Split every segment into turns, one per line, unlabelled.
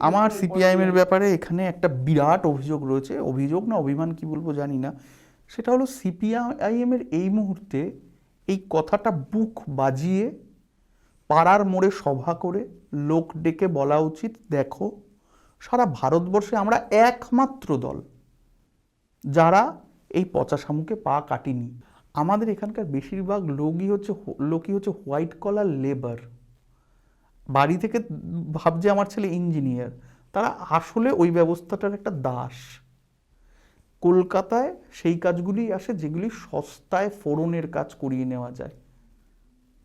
আমার সিপিআইএমের ব্যাপারে এখানে একটা বিরাট অভিযোগ রয়েছে। অভিযোগ না অভিমান কি বলব জানি না। সেটা হলো সিপিআইএম এর এই মুহূর্তে এই কথাটা বুক বাজিয়ে পাড়ার মোড়ে সভা করে লোক ডেকে বলা উচিত, দেখো, সারা ভারতবর্ষে আমরা একমাত্র দল যারা এই পচা শামুকে পা কাটিনি। আমাদের এখানকার বেশিরভাগ লোকই হচ্ছে লোকই হচ্ছে হোয়াইট কলার লেবার বাড়ি থেকে ভাবছে আমার ছেলে ইঞ্জিনিয়ার। তারা আসলে ওই ব্যবস্থাটার একটা দাস। কলকাতায় সেই কাজগুলি আসে যেগুলি সস্তায় ফোড়নের কাজ করিয়ে নেওয়া যায়।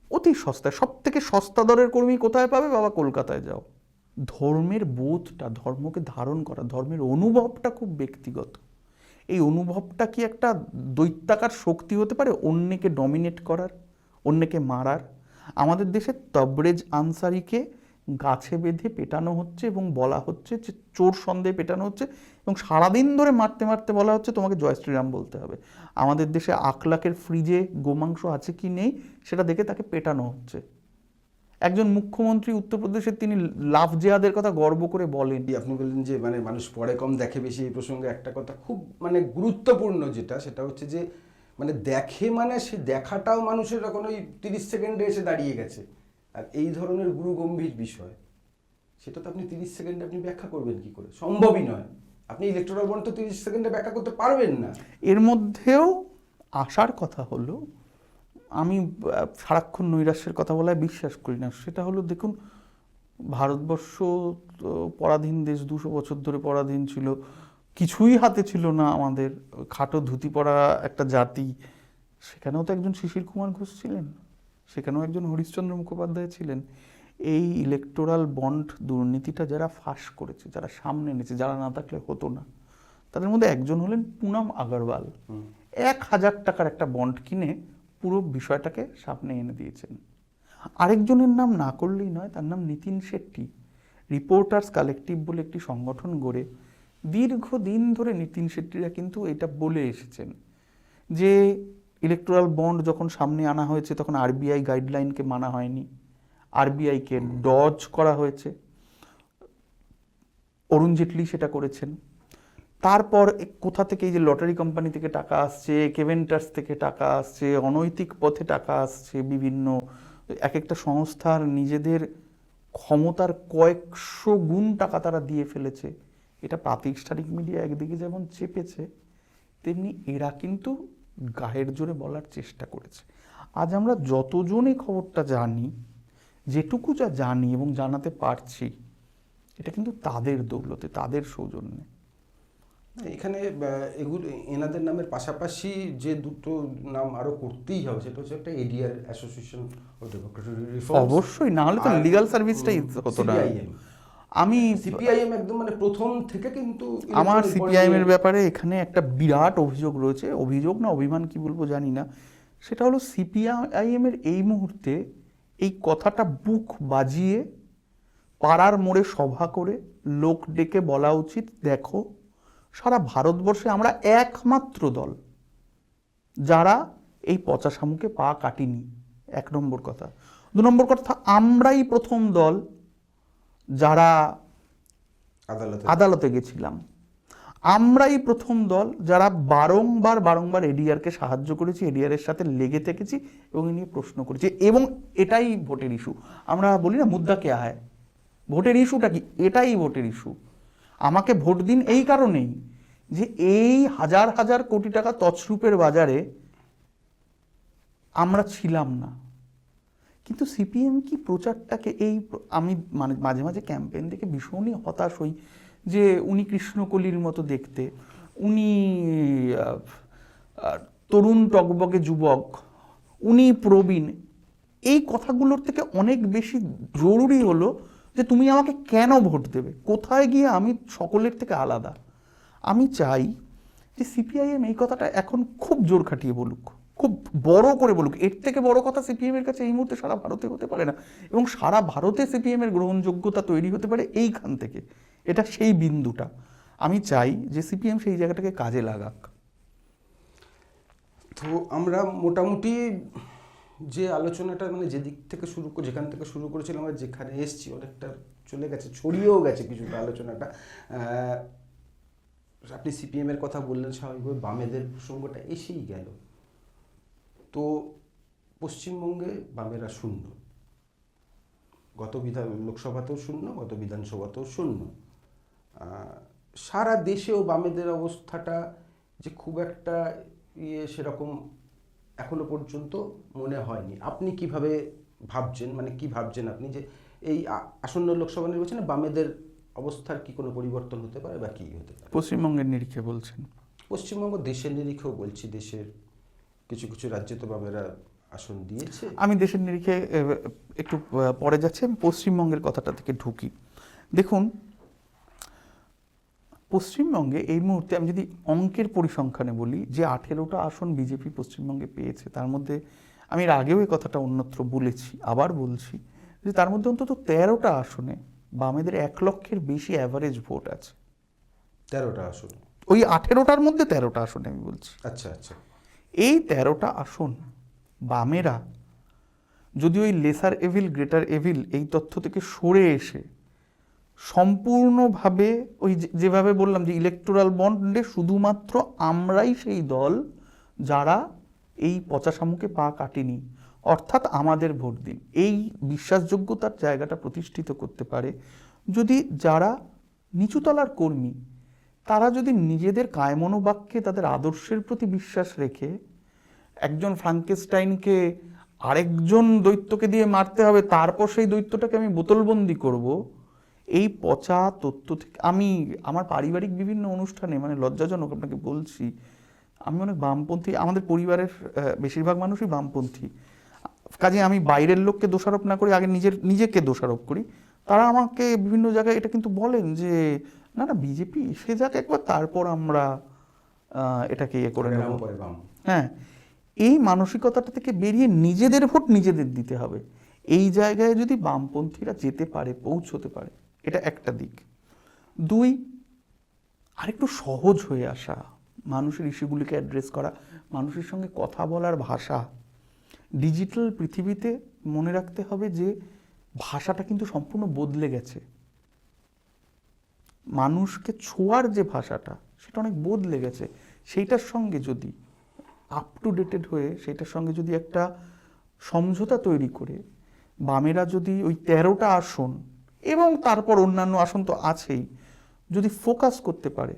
অতি সস্তায় সব থেকে সস্তা দরের কর্মী কোথায় পাবে? বাবা, কলকাতায় যাও। ধর্মের বোধটা, ধর্মকে ধারণ করা, ধর্মের অনুভবটা খুব ব্যক্তিগত। এই অনুভবটা কি একটা দৈত্যাকার শক্তি হতে পারে? অন্যকে ডমিনেট করার, অন্যকে মারার আমাদের দেশে তবরেজ আনসারিকে গাছে বেঁধে পেটানো হচ্ছে এবং বলা হচ্ছে যে চোর সন্দেহে পেটানো হচ্ছে এবং সারাদিন ধরে মারতে মারতে বলা হচ্ছে, তোমাকে জয় শ্রীরাম বলতে হবে। আমাদের দেশে আখলাকের ফ্রিজে গোমাংস আছে কি নেই, সেটা দেখে তাকে পেটানো হচ্ছে। একজন মুখ্যমন্ত্রী উত্তরপ্রদেশের তিনি লাভ জেহাদের কথা গর্ব করে বলেন।
আপনি বললেন যে মানে মানুষ পড়ে কম দেখে বেশি, এই প্রসঙ্গে একটা কথা খুব মানে গুরুত্বপূর্ণ যেটা, সেটা হচ্ছে যে মানে দেখে মানে সে দেখাটাও মানুষের এখন ওই তিরিশ সেকেন্ডে এসে দাঁড়িয়ে গেছে। আর এই ধরনের গুরু গম্ভীর বিষয়, সেটা তো আপনি তিরিশ সেকেন্ডে আপনি ব্যাখ্যা করবেন কি করে? সম্ভবই নয়। আপনি ইলেকট্রাল বন্ড তো তিরিশ সেকেন্ডে ব্যাখ্যা করতে পারবেন না।
এর মধ্যেও আসার কথা হলো, আমি সারাক্ষণ নৈরাশ্যের কথা বলায় বিশ্বাস করি না। সেটা হলো দেখুন, ভারতবর্ষ পরাধীন দেশ, দুশো বছর ধরে পরাধীন ছিল। কিছুই হাতে ছিল না আমাদের। খাটো ধুতি পরা একটা জাতি। সেখানেও তো একজন শিশির কুমার ঘোষ ছিলেন। সেখানেও একজন হরিশ্চন্দ্র মুখোপাধ্যায় ছিলেন। এই ইলেকটোরাল বন্ড দুর্নীতিটা যারা ফাঁস করেছে যারা সামনে এনেছে যারা না থাকলে হতো না তাদের মধ্যে একজন হলেন পুনাম আগরওয়াল। এক হাজার টাকার একটা বন্ড কিনে পুরো বিষয়টাকে সামনে এনে দিয়েছেন। আরেকজনের নাম না করলেই নয় তার নাম নিতিন শেট্টি। রিপোর্টার্স কালেকটিভ বলে একটি সংগঠন গড়ে দীর্ঘদিন ধরে নিতিন শেট্টিরা কিন্তু এটা বলে এসেছেন যে ইলেকট্রাল বন্ড যখন সামনে আনা হয়েছে, তখন আরবিআই গাইডলাইনকে মানা হয়নি। আরবিআইকে ডজ করা হয়েছে। অরুণ জেটলি সেটা করেছেন। তারপর কোথা থেকে এই যে লটারি কোম্পানি থেকে টাকা আসছে কেভেন্টার্স থেকে টাকা আসছে, অনৈতিক পথে টাকা আসছে, বিভিন্ন এক একটা সংস্থার নিজেদের ক্ষমতার কয়েকশো গুণ টাকা তারা দিয়ে ফেলেছে। এটা প্রাতিষ্ঠানিক মিডিয়া একদিকে যেমন চেপেছে তেমনি এরা কিন্তু গায়ের জোরে বলার চেষ্টা করেছে। আজ আমরা যতজন এই খবরটা জানি যেটুকু যা জানি এবং জানাতে পারছি এটা কিন্তু তাদের দৌলতে তাদের সৌজন্যে।
এখানে এগুলো এনাদের নামের পাশাপাশি যে দুটো নাম আরও করতেই হবে সেটা হচ্ছে একটা এডিআর অ্যাসোসিয়েশন
অবশ্যই না হলে তো লিগাল সার্ভিসটাই হতো না। আমি
সিপিআইএম একদম মানে প্রথম থেকে কিন্তু
আমার সিপিআইএম এর ব্যাপারে এখানে একটা বিরাট অভিযোগ রয়েছে। অভিযোগ না অভিমান কি বলব জানি না। সেটা হলো সিপিআইএম এর এই মুহূর্তে এই কথাটা বুক বাজিয়ে পাড়ার মোড়ে সভা করে লোক ডেকে বলা উচিত দেখো সারা ভারতবর্ষে আমরা একমাত্র দল যারা এই পচা শামুকে পা কাটিনি। এক নম্বর কথা। দু নম্বর কথা আমরাই প্রথম দল যারা
আদালতে
আদালতে গেছিলাম। আমরাই প্রথম দল যারা বারংবার বারংবার এডিআরকে সাহায্য করেছি এডিআরের সাথে লেগে থেকেছি এবং এ নিয়ে প্রশ্ন করেছি এবং এটাই ভোটের ইস্যু। আমরা বলি না মুদ্রা কে আয় ভোটের ইস্যুটা কি? এটাই ভোটের ইস্যু। আমাকে ভোট দিন এই কারণেই যে এই হাজার হাজার কোটি টাকা তছরূপের বাজারে আমরা ছিলাম না। কিন্তু সিপিএম কি প্রচারটাকে এই আমি মানে মাঝে মাঝে ক্যাম্পেইন দেখে ভীষণই হতাশ হই যে উনি কৃষ্ণকলির মতো দেখতে। উনি তরুণ টকবকে যুবক, উনি প্রবীণ। এই কথাগুলোর থেকে অনেক বেশি জরুরি হলো যে তুমি আমাকে কেন ভোট দেবে? কোথায় গিয়ে আমি সকলের থেকে আলাদা? আমি চাই যে সিপিআইএম এই কথাটা এখন খুব জোর খাটিয়ে বলুক। খুব বড় করে বলুক, এর থেকে বড় কথা সিপিএম এর কাছে এই মুহূর্তে সারা ভারতে হতে পারে না। এবং সারা ভারতে সিপিএম এর গ্রহণযোগ্যতা তৈরি হতে পারে এইখান থেকে। এটা সেই বিন্দুটা। আমি চাই যে সিপিএম সেই জায়গাটাকে কাজে লাগাক।
তো আমরা মোটামুটি যে আলোচনাটা মানে যে দিক থেকে শুরু যেখান থেকে শুরু করেছিলাম আমরা যেখানে এসছি, অনেকটা চলে গেছে, ছড়িয়েও গেছে কিছুটা আলোচনাটা। আপনি সিপিএম এর কথা বললেন, স্বাভাবিকভাবে বামেদের প্রসঙ্গটা এসেই গেল। তো পশ্চিমবঙ্গে বামেরা শূন্য। গত বিধান লোকসভাতেও শূন্য গত বিধানসভাতেও শূন্য। সারা দেশেও বামেদের অবস্থাটা যে খুব একটা ইয়ে সেরকম এখনও পর্যন্ত মনে হয়নি। আপনি কীভাবে ভাবছেন মানে কি ভাবছেন আপনি যে এই আসন্ন লোকসভা নির্বাচনে বামেদের অবস্থার কি কোনো পরিবর্তন হতে পারে বা কি হতে পারে?
পশ্চিমবঙ্গের নিরিখে বলছেন।
পশ্চিমবঙ্গ দেশের নিরিখেও বলছি দেশের কিছু কিছু রাজ্যে তো বামেরা আসন দিয়েছে।
আমি দেশের নিরিখে একটু পরে যাচ্ছি আমি পশ্চিমবঙ্গের কথাটা থেকে ঢুকি। দেখুন পশ্চিমবঙ্গে এই মুহূর্তে আমি যদি অঙ্কের পরিসংখ্যানে বলি যে আঠেরোটা আসন বিজেপি পশ্চিমবঙ্গে পেয়েছে তার মধ্যে আমি এর আগেও এই কথাটা অন্যত্র বলেছি আবার বলছি যে তার মধ্যে অন্তত তেরোটা আসনে বামেদের এক লক্ষের বেশি অ্যাভারেজ ভোট আছে।
তেরোটা আসন।
ওই আঠেরোটার মধ্যে তেরোটা আসনে আমি বলছি।
আচ্ছা আচ্ছা।
এই তেরোটা আসন বামেরা যদি ওই লেসার এভিল, গ্রেটার এভিল এই তথ্য থেকে সরে এসে সম্পূর্ণভাবে ওই যেভাবে বললাম যে ইলেকটোরাল বন্ডে শুধুমাত্র আমরাই সেই দল যারা এই পচাশামুখে পা কাটেনি। অর্থাৎ আমাদের ভোট দিন। এই বিশ্বাসযোগ্যতার জায়গাটা প্রতিষ্ঠিত করতে পারে যদি যারা নিচুতলার কর্মী তারা যদি নিজেদের কায়মনোবাক্যে তাদের আদর্শের প্রতি বিশ্বাস রেখে একজন ফ্রাঙ্কেস্টাইনকে আরেকজন দৈত্যকে দিয়ে মারতে হবে, তারপর সেই দৈত্যটাকে আমি বোতলবন্দি করব, এই পচা তথ্য থেকে আমি আমার পারিবারিক বিভিন্ন অনুষ্ঠানে মানে লজ্জাজনক আপনাকে বলছি, আমি অনেক বামপন্থী, আমাদের পরিবারের বেশিরভাগ মানুষই বামপন্থী। কাজে আমি বাইরের লোককে দোষারোপ না করি, আগে নিজের, নিজেকে দোষারোপ করি। তারা আমাকে বিভিন্ন জায়গায় এটা কিন্তু বলেন যে না না বিজেপি এসে যাক একবার তারপর আমরা এটাকে ইয়ে করে নেব। হ্যাঁ এই মানসিকতাটা থেকে বেরিয়ে নিজেদের ভোট নিজেদের দিতে হবে। এই জায়গায় যদি বামপন্থীরা যেতে পারে পৌঁছতে পারে এটা একটা দিক। দুই আরেকটু সহজ হয়ে আসা মানুষের ইস্যুগুলিকে অ্যাড্রেস করা মানুষের সঙ্গে কথা বলার ভাষা। ডিজিটাল পৃথিবীতে মনে রাখতে হবে যে ভাষাটা কিন্তু সম্পূর্ণ বদলে গেছে। মানুষকে ছোঁয়ার যে ভাষাটা, সেটা অনেক বদলে গেছে। সেইটার সঙ্গে যদি আপ টু ডেটেড হয়ে সেটার সঙ্গে যদি একটা সমঝোতা তৈরি করে, বামেরা যদি ওই তেরোটা আসন এবং তারপর অন্যান্য আসন তো আছেই, যদি ফোকাস করতে পারে,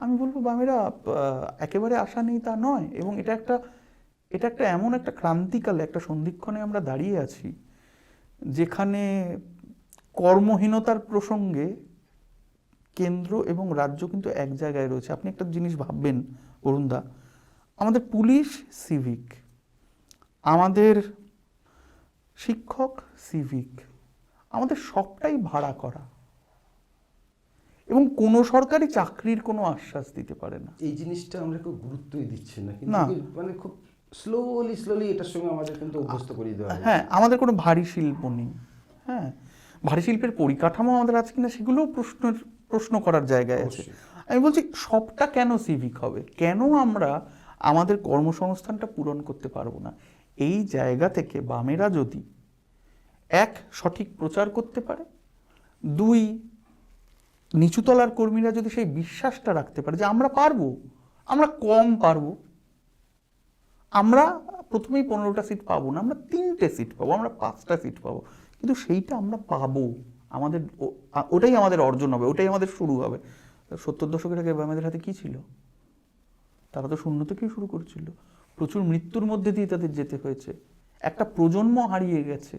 আমি বলব বামেরা একেবারে আশা নেই তা নয়। এবং এটা একটা এটা একটা এমন একটা ক্রান্তিকালে, একটা সন্ধিক্ষণে আমরা দাঁড়িয়ে আছি, যেখানে কর্মহীনতার প্রসঙ্গে কেন্দ্র এবং রাজ্য কিন্তু এক জায়গায় রয়েছে। আপনি একটা জিনিস ভাববেন অরুণদা আমাদের পুলিশ সিভিক আমাদের শিক্ষক সিভিক আমাদের সবটাই ভাড়া করা। এবং কোনো সরকারি চাকরির কোনো আশ্বাস দিতে পারে না।
এই জিনিসটা আমরা খুব গুরুত্বই দিচ্ছি না কিন্তু
না।
মানে খুব স্লোলি স্লোলি এটার সঙ্গে আমাদের কিন্তু অভ্যস্ত করিয়ে দেওয়া
হ্যাঁ আমাদের কোনো ভারী শিল্প নেই। হ্যাঁ ভারী শিল্পের পরিকাঠামো আমাদের আছে কিনা সেগুলোও প্রশ্নের প্রশ্ন করার জায়গায় আছে। আমি বলছি সবটা কেন সিভিক হবে? কেন আমরা আমাদের কর্মসংস্থানটা পূরণ করতে পারব না? এই জায়গা থেকে বামেরা যদি এক সঠিক প্রচার করতে পারে দুই নিচুতলার কর্মীরা যদি সেই বিশ্বাসটা রাখতে পারে যে আমরা পারব আমরা কম পারব আমরা প্রথমেই পনেরোটা সিট পাবো না আমরা তিনটে সিট পাবো আমরা পাঁচটা সিট পাবো কিন্তু সেইটা আমরা পাবো। আমাদের ওটাই আমাদের অর্জন হবে, ওটাই আমাদের শুরু হবে। সত্তর দশকের আগে আমাদের হাতে কি ছিল? তারা তো শূন্য থেকেই শুরু করেছিল। প্রচুর মৃত্যুর মধ্যে দিয়ে তাদের যেতে হয়েছে। একটা প্রজন্ম হারিয়ে গেছে।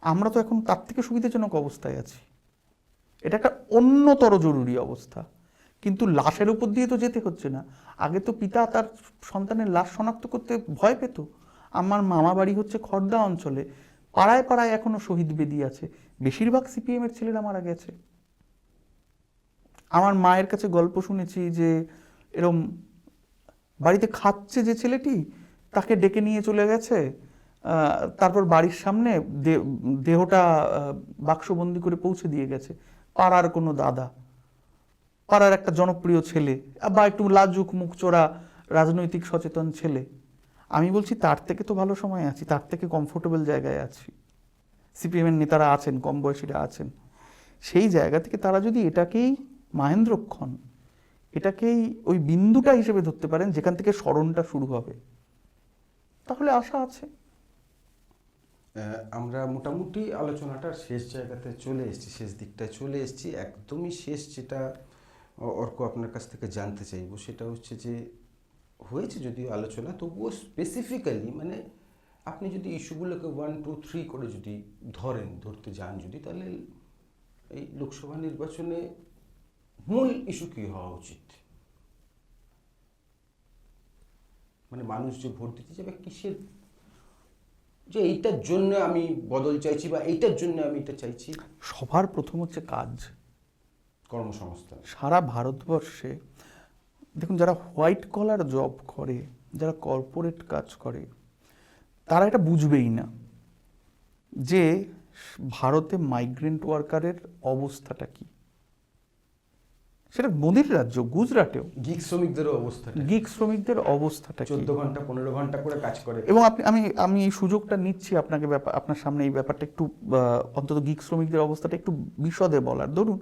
আমরা তো এখন তার থেকে সুবিধাজনক অবস্থায় আছি। এটা একটা অন্যতর জরুরি অবস্থা। কিন্তু লাশের উপর দিয়ে তো যেতে হচ্ছে না। আগে তো পিতা তার সন্তানের লাশ শনাক্ত করতে ভয় পেত। আমার মামা বাড়ি হচ্ছে খর্দা অঞ্চলে। পাড়ায় পাড়ায় এখনও শহীদ বেদি আছে। বেশিরভাগ সিপিএম এর ছেলেরা মারা গেছে। আমার মায়ের কাছে গল্প শুনেছি যে, এরম বাড়িতে খাচ্ছে যে ছেলেটি, তাকে ডেকে নিয়ে চলে গেছে তারপর বাড়ির সামনে দেহটা বাক্সবন্দি করে পৌঁছে দিয়ে গেছে। পাড়ার কোনো দাদা। পাড়ার একটা জনপ্রিয় ছেলে, বা একটু লাজুক মুখ চোরা রাজনৈতিক সচেতন ছেলে। আমি বলছি, তার থেকে তো ভালো সময় আছি, তার থেকে কমফোর্টেবল জায়গায় আছি। সিপিএম এর নেতারা আছেন, কম বয়সীরা আছেন। সেই জায়গা থেকে তারা যদি এটাকেই মাহেন্দ্রক্ষণ, এটাকেই ওই বিন্দুটা হিসেবে ধরতে পারেন, যেখান থেকে স্মরণটা শুরু হবে, তাহলে আশা আছে।
আমরা মোটামুটি আলোচনাটার শেষ জায়গাতে চলে এসেছি, শেষ দিকটায় চলে এসেছি। একদমই শেষ যেটা অর্ক আপনার কাছ থেকে জানতে চাইব, সেটা হচ্ছে যে হয়েছে যদিও আলোচনা তবুও স্পেসিফিক্যালি মানে আপনি যদি ইস্যুগুলোকে ওয়ান টু থ্রি করে যদি ধরেন ধরতে যান যদি তাহলে এই লোকসভা নির্বাচনে মূল ইস্যু কী হওয়া উচিত? মানে মানুষ যে ভোট দিতে যাবে কিসের? যে এইটার জন্য আমি বদল চাইছি বা এইটার জন্য আমি এটা চাইছি?
সবার প্রথম হচ্ছে কাজ।
কর্মসংস্থান।
সারা ভারতবর্ষে দেখুন যারা হোয়াইট কলার জব করে যারা কর্পোরেট কাজ করে তারা এটা বুঝবেই না যে ভারতে মাইগ্রেন্ট ওয়ার্কারের অবস্থাটা কি। সেটা মোদির রাজ্য গুজরাটেও।
গিগ শ্রমিকদের অবস্থা
গিগ শ্রমিকদের অবস্থাটা
চোদ্দ ঘণ্টা পনেরো ঘণ্টা করে কাজ করে।
এবং আপনি আমি আমি এই সুযোগটা নিচ্ছি আপনাকে ব্যাপার আপনার সামনে এই ব্যাপারটা একটু অন্তত গিগ শ্রমিকদের অবস্থাটা একটু বিশদে বলার। ধরুন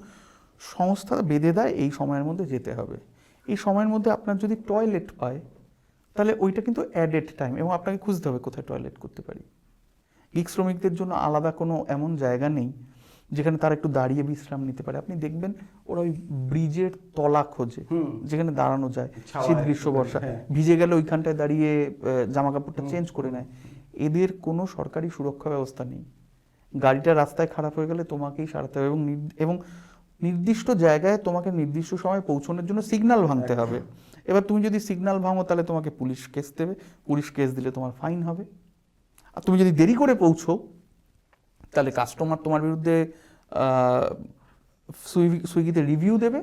সংস্থা বেঁধে দেয় এই সময়ের মধ্যে যেতে হবে। এই সময়ের মধ্যে আপনার যদি টয়লেট পায় তাহলে ওইটা কিন্তু অ্যাডেড টাইম এবং আপনাকে খুঁজতে হবে কোথায় টয়লেট করতে পারি। গিগ শ্রমিকদের জন্য আলাদা কোনো এমন জায়গা নেই যেখানে তারা একটু দাঁড়িয়ে বিশ্রাম নিতে পারে। আপনি দেখবেন ওরা ওই ব্রিজের তলা খোঁজে। যেখানে দাঁড়ানো যায় শীত গ্রীষ্ম বর্ষা।
হ্যাঁ।
ভিজে গেলে ওইখানটায় দাঁড়িয়ে জামা কাপড়টা চেঞ্জ করে নেয়। এদের কোনো সরকারি সুরক্ষা ব্যবস্থা নেই। গাড়িটা রাস্তায় খারাপ হয়ে গেলে তোমাকেই সারাতে হবে এবং এবং নির্দিষ্ট জায়গায় তোমাকে নির্দিষ্ট সময় পৌঁছানোর জন্য সিগনাল ভাঙতে হবে। এবার তুমি যদি সিগনাল ভাঙো তাহলে তোমাকে পুলিশ কেস দেবে। পুলিশ কেস দিলে তোমার ফাইন হবে। আর তুমি যদি দেরি করে পৌঁছো তাহলে কাস্টমার তোমার বিরুদ্ধে সুইগি- সুইগিতে রিভিউ দেবে।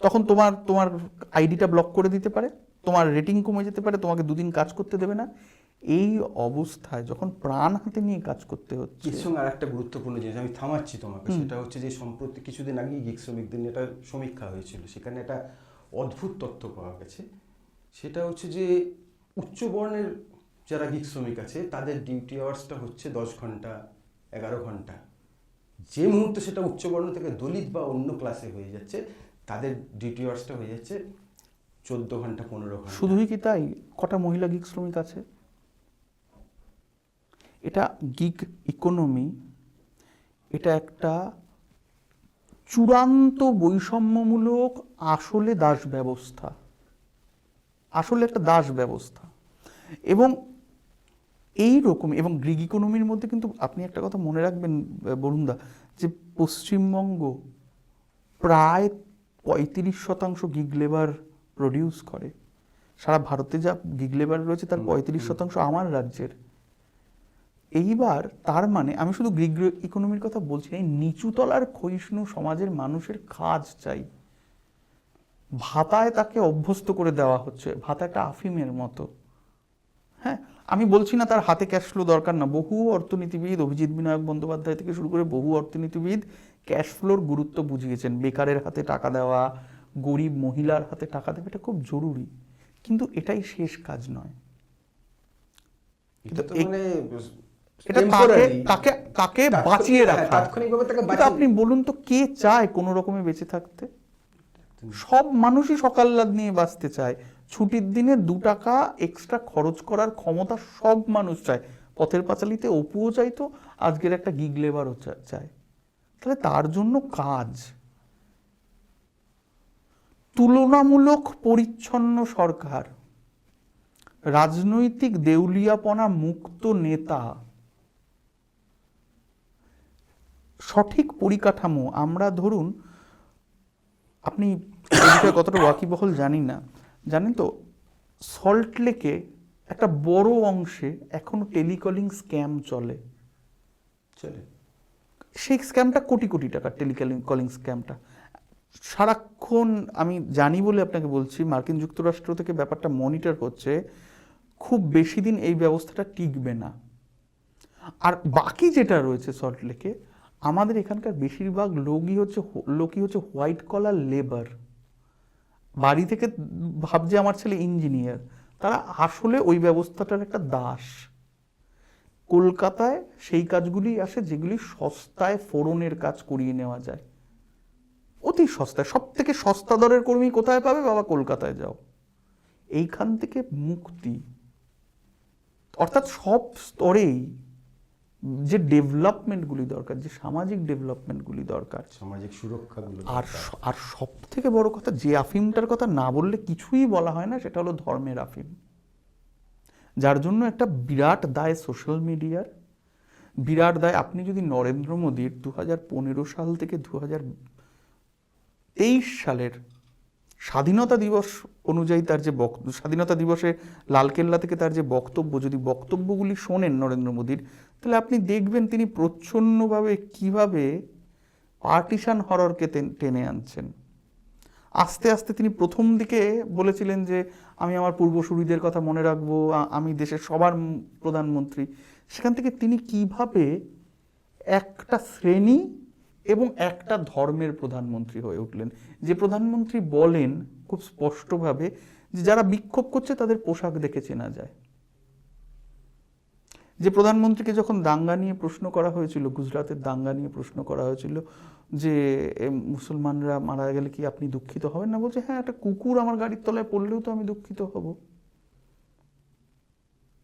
তখন তোমার তোমার আইডিটা ব্লক করে দিতে পারে। তোমার রেটিং কমে যেতে পারে। তোমাকে দুদিন কাজ করতে দেবে না। এই অবস্থায় যখন প্রাণ হাতে নিয়ে কাজ করতে হচ্ছে
এর সঙ্গে আর একটা গুরুত্বপূর্ণ জিনিস আমি থামাচ্ছি তোমাকে সেটা হচ্ছে যে সম্প্রতি কিছুদিন আগেই গিগ শ্রমিকদের নিয়ে একটা সমীক্ষা হয়েছিল। সেখানে একটা অদ্ভুত তথ্য পাওয়া গেছে। সেটা হচ্ছে যে উচ্চ বর্ণের যারা গিগ শ্রমিক আছে তাদের ডিউটি আওয়ার্সটা হচ্ছে দশ ঘণ্টা এগারো ঘণ্টা। যে মুহূর্তে সেটা উচ্চবর্ণ থেকে দলিত বা অন্য ক্লাসে হয়ে যাচ্ছে তাদের ডিউটি আওয়ার্সটা হয়ে যাচ্ছে চোদ্দ ঘণ্টা পনেরো ঘণ্টা।
শুধুই কি তাই? কটা মহিলা গিগ শ্রমিক আছে? এটা গিগ ইকোনমি এটা একটা চূড়ান্ত বৈষম্যমূলক আসলে দাস ব্যবস্থা আসলে একটা দাস ব্যবস্থা। এবং এই রকম এবং গ্রিক ইকোনমির মধ্যে কিন্তু আপনি একটা কথা মনে রাখবেন বরুণদা যে পশ্চিমবঙ্গ প্রায় পঁয়ত্রিশ শতাংশ গিগ লেবার প্রডিউস করে। সারা ভারতে যা গিগ লেবার রয়েছে তার পঁয়ত্রিশ শতাংশ আমার রাজ্যের। এইবার তার মানে আমি শুধু গ্রিক ইকোনমির কথা বলছি না, এই নিচুতলার ক্ষয়িষ্ণু সমাজের মানুষের কাজ চাই। ভাতায় তাকে অভ্যস্ত করে দেওয়া হচ্ছে ভাতা একটা আফিমের মতো। হ্যাঁ আমি বলছি না তার হাতে ক্যাশ ফ্লো দরকার না বহু অর্থনীতিবিদ অভিজিৎ বিনায়ক বন্দ্যোপাধ্যায় থেকে শুরু করে বহু অর্থনীতিবিদ ক্যাশ ফ্লোর গুরুত্ব বুঝিয়েছেন। বেকারের হাতে টাকা দেওয়া গরিব মহিলার হাতে টাকা দেওয়া এটা খুব জরুরি। কিন্তু এটাই শেষ কাজ নয়।
এটা তো মানে
এটা তাকে তাকে তাকে বাঁচিয়ে
হ্যাঁ,
রাখা?
তাৎক্ষণিকভাবে তাকে
আপনি বলুন তো কে চায় কোনো রকমে বেঁচে থাকতে? সব মানুষই সকাল্লাদ নিয়ে বাঁচতে চায়। ছুটির দিনে দু টাকা এক্সট্রা খরচ করার ক্ষমতা সব মানুষ চায়। পথের পাঁচালিতে অপুও চাইতো আজকের একটা গিগ লেবারও চায়। তাহলে তার জন্য কাজ। তুলনামূলক পরিচ্ছন্ন সরকার। রাজনৈতিক দেউলিয়াপনা মুক্ত নেতা। সঠিক পরিকাঠামো আমরা ধরুন আপনি বিষয়ে কতটা ওয়াকিবহল জানি না জানেন তো সল্ট লেকে একটা বড় অংশে এখনও টেলিকলিং স্ক্যাম চলে।
চলে।
সেই স্ক্যামটা কোটি কোটি টাকার টেলিকলিং কলিং স্ক্যামটা। সারাক্ষণ আমি জানি বলে আপনাকে বলছি মার্কিন যুক্তরাষ্ট্র থেকে ব্যাপারটা মনিটর হচ্ছে খুব বেশি দিন এই ব্যবস্থাটা টিকবে না। আর বাকি যেটা রয়েছে সল্ট লেকে আমাদের এখানকার বেশিরভাগ লোকই হচ্ছে লোকই হচ্ছে হোয়াইট কলার লেবার বাড়ি থেকে ভাবছে আমার ছেলে ইঞ্জিনিয়ার তারা আসলে ওই ব্যবস্থাটার একটা দাস। কলকাতায় সেই কাজগুলি আসে যেগুলি সস্তায় ফোড়নের কাজ করিয়ে নেওয়া যায়। অতি সস্তায়। সব থেকে সস্তা দরের কর্মী কোথায় পাবে? বাবা, কলকাতায় যাও। এইখান থেকে মুক্তি। অর্থাৎ সব স্তরেই যে ডেভেলপমেন্টগুলি দরকার যে সামাজিক ডেভেলপমেন্টগুলি দরকার।
সামাজিক সুরক্ষাগুলো
আর আর সব থেকে বড় কথা যে আফিমটার কথা না বললে কিছুই বলা হয় না সেটা হলো ধর্মের আফিম। যার জন্য একটা বিরাট দায় সোশ্যাল মিডিয়ার। বিরাট দায় আপনি যদি নরেন্দ্র মোদীর দু হাজার পনেরো সাল থেকে দু হাজার তেইশ সালের স্বাধীনতা দিবস অনুযায়ী তার যে বক্তব্য স্বাধীনতা দিবসে লালকেল্লা থেকে তার যে বক্তব্য, যদি বক্তব্যগুলি শোনেন নরেন্দ্র মোদীর, তাহলে আপনি দেখবেন তিনি প্রচ্ছন্নভাবে কীভাবে পার্টিশান হররকে টেনে আনছেন। আস্তে আস্তে তিনি প্রথম দিকে বলেছিলেন যে, আমি আমার পূর্বসূরিদের কথা মনে রাখব আমি দেশের সবার প্রধানমন্ত্রী। সেখান থেকে তিনি কীভাবে একটা শ্রেণি এবং একটা ধর্মের প্রধানমন্ত্রী হয়ে উঠলেন। যে প্রধানমন্ত্রী বলেন খুব স্পষ্টভাবে যে যারা বিক্ষোভ করছে তাদের পোশাক দেখে চেনা যায়। যে প্রধানমন্ত্রীকে যখন দাঙ্গা নিয়ে প্রশ্ন করা হয়েছিল, গুজরাতের দাঙ্গা নিয়ে প্রশ্ন করা হয়েছিল যে মুসলমানরা মারা গেলে কি আপনি দুঃখিত হবেন? না বলছে হ্যাঁ একটা কুকুর আমার গাড়ির তলায় পড়লেও তো আমি দুঃখিত হব।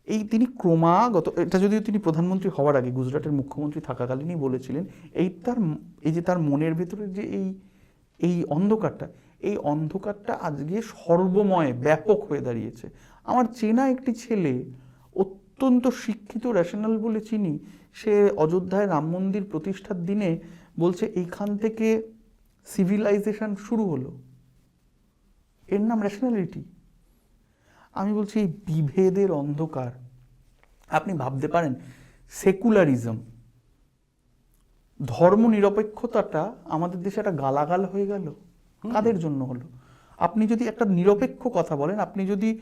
এই তিনি ক্রমাগত, এটা যদিও তিনি প্রধানমন্ত্রী হওয়ার আগে গুজরাটের মুখ্যমন্ত্রী থাকাকালীনই বলেছিলেন, এই তার, এই যে তার মনের ভেতরে যে এই এই অন্ধকারটা এই অন্ধকারটা আজকে সর্বময়, ব্যাপক হয়ে দাঁড়িয়েছে। আমার চেনা একটি ছেলে, অত্যন্ত শিক্ষিত রেশনাল বলে চিনি, সে অযোধ্যায় রাম মন্দির প্রতিষ্ঠার দিনে বলছে, এইখান থেকে সিভিলাইজেশন শুরু হলো। এর নাম রেশনালিটি আমি বলছি এই বিভেদের অন্ধকার আপনি ভাবতে পারেন সেকুলারিজম ধর্ম নিরপেক্ষতাটা আমাদের দেশে একটা গালাগাল হয়ে গেল। কাদের জন্য হলো? আপনি যদি একটা নিরপেক্ষ কথা বলেন আপনি যদি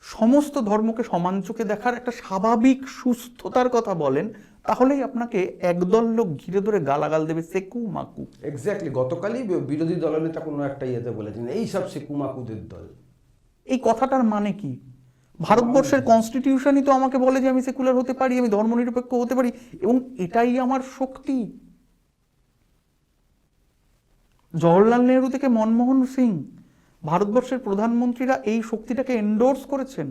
সমস্ত ধর্মকে সমান চোখে দেখার একটা স্বাভাবিক সুস্থতার কথা বলেন তাহলেই আপনাকে একদল লোক ঘিরে ধরে গালাগাল দেবে সেকু মাকু।
এক্স্যাক্টলি গতকালই বিরোধী দলনেতা কোনো একটা ইয়েতে বলেছেন এই সব সে কুমাকুদের দল।
এই কথাটার মানে কি? ভারতবর্ষের কনস্টিটিউশনই তো আমাকে বলে যে আমি সেকুলার হতে পারি, আমি ধর্মনিরপেক্ষ হতে পারি, এবং এটাই আমার শক্তি। জওহরলাল নেহরু থেকে মনমোহন সিং, ভারতবর্ষের প্রধানমন্ত্রীরা এই শক্তিটাকে এন্ডোর্স করেছেন।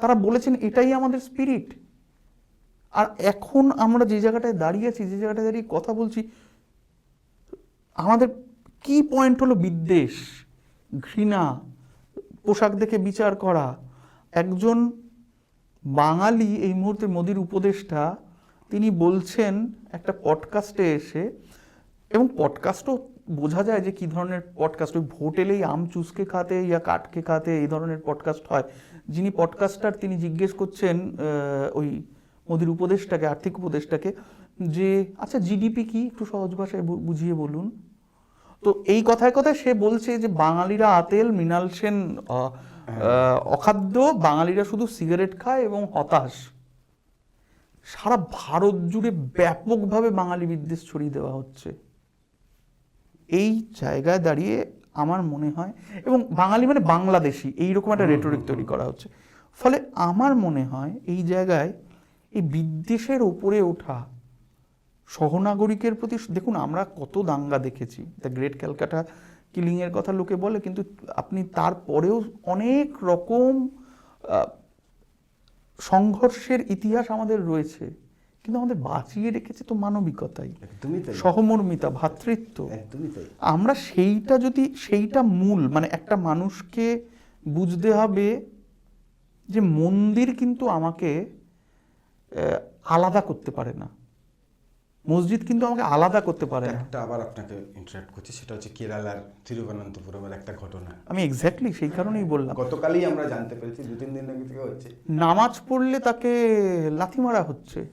তারা বলেছেন, এটাই আমাদের স্পিরিট আর এখন আমরা যে জায়গাটায় দাঁড়িয়ে আছি, যে জায়গাটায় দাঁড়িয়ে কথা বলছি, আমাদের কি পয়েন্ট হলো বিদ্বেষ, ঘৃণা পোশাক দেখে বিচার করা। একজন বাঙালি এই মুহূর্তে মোদির উপদেষ্টা, তিনি বলছেন, একটা পডকাস্টে এসে, এবং পডকাস্টও বোঝা যায় যে কি ধরনের পডকাস্ট ওই ভোট এলেই আম চুসকে খাতে ইয়া কাটকে খাতে, এই ধরনের পডকাস্ট হয়। যিনি পডকাস্টার তিনি জিজ্ঞেস করছেন ওই মোদির উপদেশটাকে আর্থিক উপদেশটাকে যে আচ্ছা জিডিপি কি? একটু সহজ ভাষায় বুঝিয়ে বলুন। তো এই কথায় কথায় সে বলছে যে বাঙালিরা আতেল মৃণাল সেন অখাদ্য বাঙালিরা শুধু সিগারেট খায় এবং হতাশ। সারা ভারত জুড়ে ব্যাপকভাবে বাঙালি বিদ্বেষ ছড়িয়ে দেওয়া হচ্ছে। এই জায়গায় দাঁড়িয়ে আমার মনে হয় এবং বাঙালি মানে বাংলাদেশি এইরকম একটা রেটরিক তৈরি করা হচ্ছে। ফলে আমার মনে হয় এই জায়গায় এই বিদ্বেষের ওপরে ওঠা সহনাগরিকের প্রতি দেখুন আমরা কত দাঙ্গা দেখেছি। দ্য গ্রেট ক্যালকাটা কিলিংয়ের কথা লোকে বলে কিন্তু আপনি তারপরেও অনেক রকম সংঘর্ষের ইতিহাস আমাদের রয়েছে। কিন্তু আমাদের বাঁচিয়ে রেখেছে তো মানবিকতাই। সহমর্মিতা ভ্রাতৃত্ব আমরা সেইটা যদি সেইটা মূল মানে একটা মানুষকে বুঝতে হবে যে মন্দির কিন্তু আমাকে আলাদা করতে পারে না। মসজিদ কিন্তু আমাকে আলাদা করতে পারে
একটা আবার আপনাকে ইন্টারাক্ট করছি সেটা হচ্ছে কেরালার তিরুবনন্তপুরমের একটা ঘটনা।
আমি এক্স্যাক্টলি সেই কারণেই বললাম।
গতকালই আমরা জানতে পেরেছি দু তিন দিন আগে থেকে হচ্ছে
নামাজ পড়লে তাকে লাথি মারা হচ্ছে।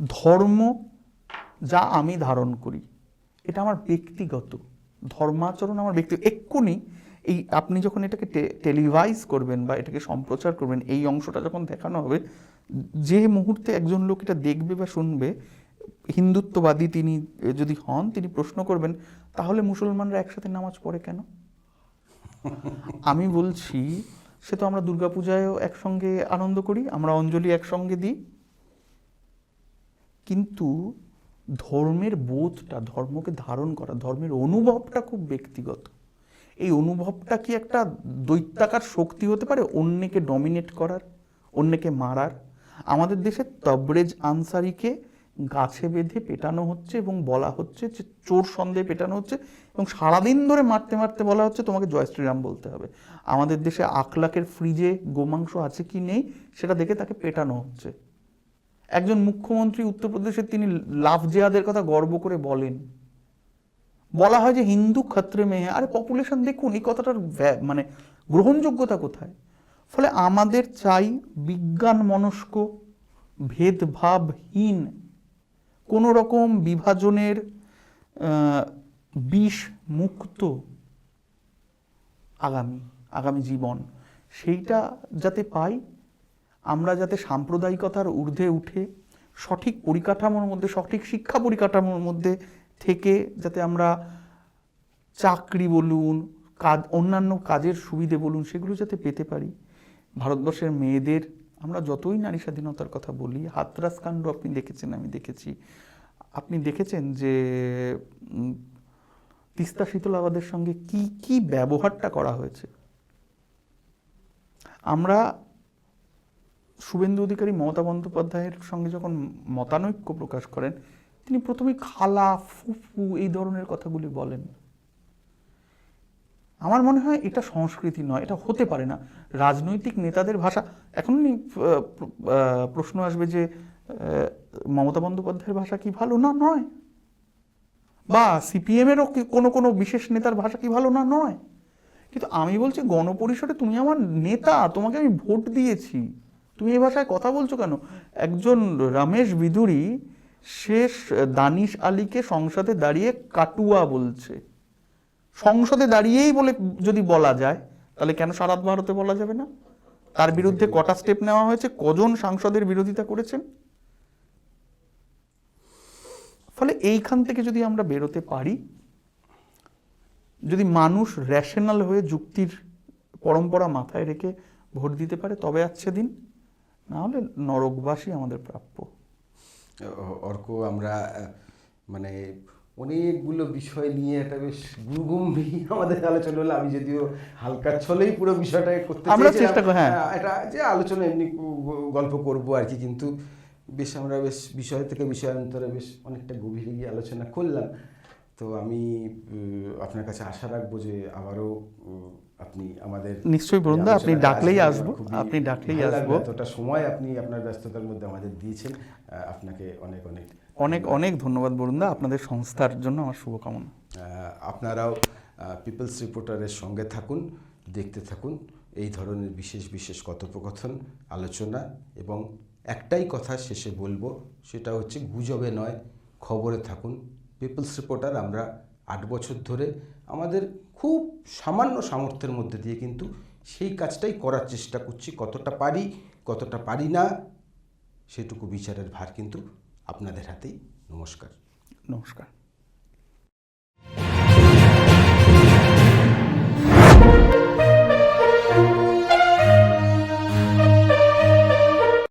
ধর্ম যা আমি ধারণ করি এটা আমার ব্যক্তিগত। ধর্মাচরণ আমার ব্যক্তি এক্ষুনি এই আপনি যখন এটাকে টেলিভাইজ করবেন বা এটাকে সম্প্রচার করবেন এই অংশটা যখন দেখানো হবে যে মুহূর্তে একজন লোক এটা দেখবে বা শুনবে হিন্দুত্ববাদী তিনি যদি হন তিনি প্রশ্ন করবেন তাহলে মুসলমানরা একসাথে নামাজ পড়ে কেন? আমি বলছি সে তো আমরা দুর্গাপূজায়ও একসঙ্গে আনন্দ করি আমরা অঞ্জলি একসঙ্গে দিই। কিন্তু ধর্মের বোধটা ধর্মকে ধারণ করা ধর্মের অনুভবটা খুব ব্যক্তিগত। এই অনুভবটা কি একটা দৈত্যাকার শক্তি হতে পারে? অন্যকে ডমিনেট করার অন্যকে মারার? আমাদের দেশে তবরেজ আনসারিকে গাছে বেঁধে পেটানো হচ্ছে এবং বলা হচ্ছে যে চোর সন্দেহে পেটানো হচ্ছে এবং সারাদিন ধরে মারতে মারতে বলা হচ্ছে, তোমাকে জয় শ্রীরাম বলতে হবে। আমাদের দেশে আখলাকের ফ্রিজে গোমাংস আছে কি নেই, সেটা দেখে তাকে পেটানো হচ্ছে। একজন মুখ্যমন্ত্রী উত্তরপ্রদেশের তিনি লাভ জেহাদের কথা গর্ব করে বলেন। বলা হয় যে হিন্দু ক্ষত্রে মেয়ে, আরে পপুলেশন দেখুন, এই কথাটার মানে গ্রহণযোগ্যতা কোথায়? ফলে আমাদের চাই বিজ্ঞান মনস্ক ভেদভাবহীন কোনো রকম বিভাজনের বিষ মুক্ত আগামী আগামী জীবন। সেইটা যাতে পাই, আমরা যাতে সাম্প্রদায়িকতার ঊর্ধ্বে উঠে সঠিক পরিকাঠামোর মধ্যে, সঠিক শিক্ষা পরিকাঠামোর মধ্যে থেকে যাতে আমরা চাকরি বলুন, কাজ, অন্যান্য কাজের সুবিধে বলুন, সেগুলো যাতে পেতে পারি। ভারতবর্ষের মেয়েদের আমরা যতই নারী স্বাধীনতার কথা বলি, হাতরাস কাণ্ড আপনি দেখেছেন, আমি দেখেছি। আপনি দেখেছেন যে তিস্তা শীতলাবাদের সঙ্গে কি কি ব্যবহারটা করা হয়েছে? আমরা শুভেন্দু অধিকারী মমতা বন্দ্যোপাধ্যায়ের সঙ্গে যখন মতানৈক্য প্রকাশ করেন, তিনি প্রথমে খালা, ফুফু এই ধরনের কথাগুলি বলেন। আমার মনে হয় এটা সংস্কৃতি নয়, এটা হতে পারে না। রাজনৈতিক নেতাদের ভাষা এখন প্রশ্ন আসবে যে মমতা বন্দ্যোপাধ্যায়ের ভাষা কি ভালো না নয়? বা সিপিএম এরও কোনো কোনো বিশেষ নেতার ভাষা কি ভালো না নয়? কিন্তু আমি বলছি, গণপরিষদে তুমি আমার নেতা, তোমাকে আমি ভোট দিয়েছি। তুমি এই ভাষায় কথা বলছো কেন? একজন রমেশ বিদুরি শেষ দানিশ আলীকে সংসদে দাঁড়িয়ে কাটুয়া বলছে। সংসদে দাঁড়িয়েই বলে যদি বলা যায়, তাহলে কেন সারা ভারতে বলা যাবে না? তার বিরুদ্ধে কটা স্টেপ নেওয়া হয়েছে? কজন সাংসদের বিরোধিতা করেছেন? ফলে এইখান থেকে যদি আমরা বেরোতে পারি, যদি মানুষ র্যাশনাল হয়ে যুক্তির পরম্পরা মাথায় রেখে ভোট দিতে পারে, তবে আছে দিন না হলে নরকবাসী আমাদের প্রাপ্য।
অর্ক, আমরা মানে অনেকগুলো বিষয় নিয়ে একটা বেশ গুরুগম্ভীর আমাদের আলোচনা হলো। আমি যদিও হালকা ছলেই পুরো বিষয়টা করতে
আমরা চেষ্টা করি, হ্যাঁ।
এটা যে আলোচনা এমনি গল্প করব আর কি কিন্তু বেশ আমরা বেশ বিষয় থেকে বিষয়ান্তরে বেশ অনেকটা গভীরে গিয়ে আলোচনা করলাম। তো আমি আপনার কাছে আশা রাখব যে আবারও আপনি আমাদের
নিশ্চয়ই
এই
আপনি ডাকলেই আসব, আপনি ডাকলেই আসব।
এতটা সময় আপনি আপনার ব্যস্ততার মধ্যে আমাদের দিয়েছেন আপনাকে অনেক অনেক
অনেক অনেক ধন্যবাদ বরুণদা আপনাদের সংস্থার জন্য আমার শুভকামনা।
আপনারাও পিপলস রিপোর্টারের সঙ্গে থাকুন দেখতে থাকুন এই ধরনের বিশেষ বিশেষ কথোপকথন আলোচনা এবং একটাই কথা শেষে বলব সেটা হচ্ছে গুজবে নয় খবরে থাকুন। পিপলস রিপোর্টার আমরা আট বছর ধরে আমাদের খুব সামান্য সামর্থ্যের মধ্যে দিয়ে কিন্তু সেই কাজটাই করার চেষ্টা করছি। কতটা পারি কতটা পারি না, সেটুকু বিচারের ভার কিন্তু আপনাদের হাতেই। নমস্কার।
নমস্কার।